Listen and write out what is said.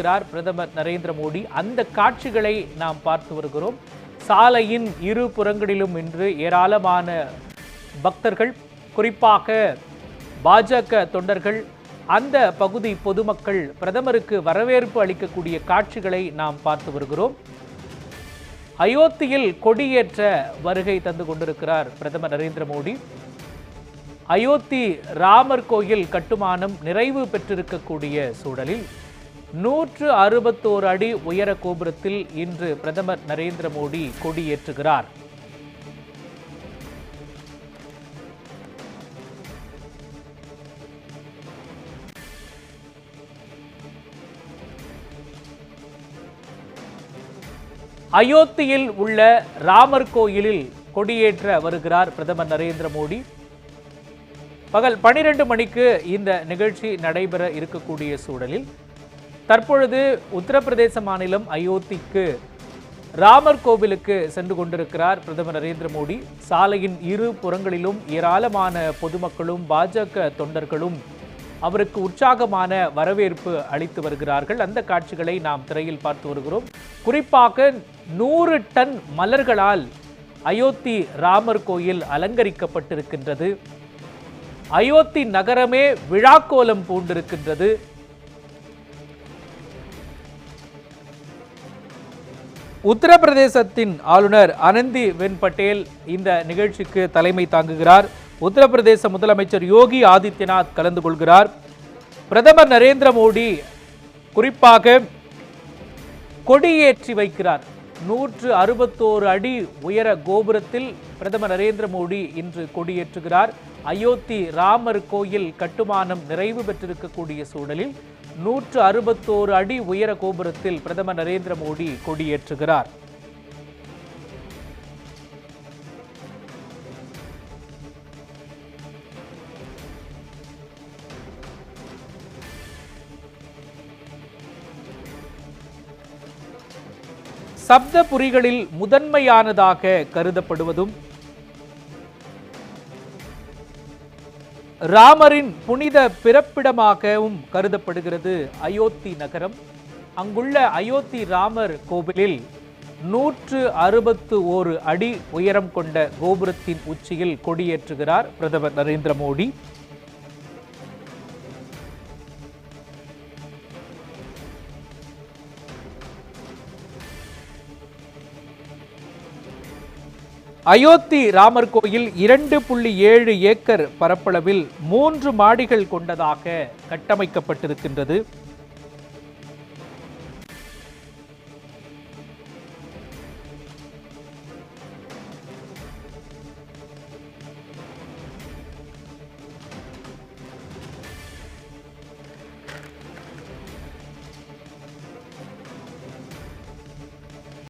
இருக்கிறார் பிரதமர் நரேந்திர மோடி. அந்த காட்சிகளை நாம் பார்த்து வருகிறோம். சாலையின் இரு புறங்களிலும் இன்று ஏராளமான பக்தர்கள் குறிப்பாக பாஜக தொண்டர்கள் அந்த பகுதி பொதுமக்கள் பிரதமருக்கு வரவேற்பு அளிக்கக்கூடிய காட்சிகளை நாம் பார்த்து வருகிறோம். அயோத்தியில் கொடியேற்ற வருகை தந்து கொண்டிருக்கிறார் பிரதமர் நரேந்திர மோடி. அயோத்தி ராமர் கோயில் கட்டுமானம் நிறைவு பெற்றிருக்கக்கூடிய சூழலில் நூற்று அறுபத்தோரு அடி உயர கோபுரத்தில் இன்று பிரதமர் நரேந்திர மோடி கொடியேற்றுகிறார். அயோத்தியில் உள்ள ராமர் கோயிலில் கொடியேற்ற வருகிறார் பிரதமர் நரேந்திர மோடி. பகல் பனிரெண்டு மணிக்கு இந்த நிகழ்ச்சி நடைபெற இருக்கக்கூடிய சூழலில் தற்பொழுது உத்தரப்பிரதேச மாநிலம் அயோத்திக்கு ராமர் கோவிலுக்கு சென்று கொண்டிருக்கிறார் பிரதமர் நரேந்திர மோடி. சாலையின் இரு புறங்களிலும் ஏராளமான பொதுமக்களும் பாஜக தொண்டர்களும் அவருக்கு உற்சாகமான வரவேற்பு அளித்து வருகிறார்கள். அந்த காட்சிகளை நாம் திரையில் பார்த்து வருகிறோம். குறிப்பாக நூறு டன் மலர்களால் அயோத்தி ராமர் கோயில் அலங்கரிக்கப்பட்டிருக்கின்றது. அயோத்தி நகரமே விழாக்கோலம் பூண்டிருக்கின்றது. உத்தரப்பிரதேசத்தின் ஆளுநர் அனந்தி வென் பட்டேல் இந்த நிகழ்ச்சிக்கு தலைமை தாங்குகிறார். உத்தரப்பிரதேச முதலமைச்சர் யோகி ஆதித்யநாத் கலந்து கொள்கிறார். பிரதமர் நரேந்திர மோடி குறிப்பாக கொடியேற்றி வைக்கிறார். நூற்று அறுபத்தோரு அடி உயர கோபுரத்தில் பிரதமர் நரேந்திர மோடி இன்று கொடியேற்றுகிறார். அயோத்தி ராமர் கோயில் கட்டுமானம் நிறைவு பெற்றிருக்கக்கூடிய சூழலில் நூற்று அறுபத்தோரு அடி உயர கோபுரத்தில் பிரதமர் நரேந்திர மோடி கொடியேற்றுகிறார். சப்த புரிகளில் முதன்மையானதாக கருதப்படுவதும் ராமரின் புனித பிறப்பிடமாகவும் கருதப்படுகிறது அயோத்தி நகரம். அங்குள்ள அயோத்தி ராமர் கோவிலில் நூற்று அறுபத்து ஓரு அடி உயரம் கொண்ட கோபுரத்தின் உச்சியில் கொடியேற்றுகிறார் பிரதமர் நரேந்திர மோடி. அயோத்தி ராமர் கோயில் இரண்டு புள்ளி ஏழு ஏக்கர் பரப்பளவில் மூன்று மாடிகள் கொண்டதாக கட்டமைக்கப்பட்டிருக்கின்றது.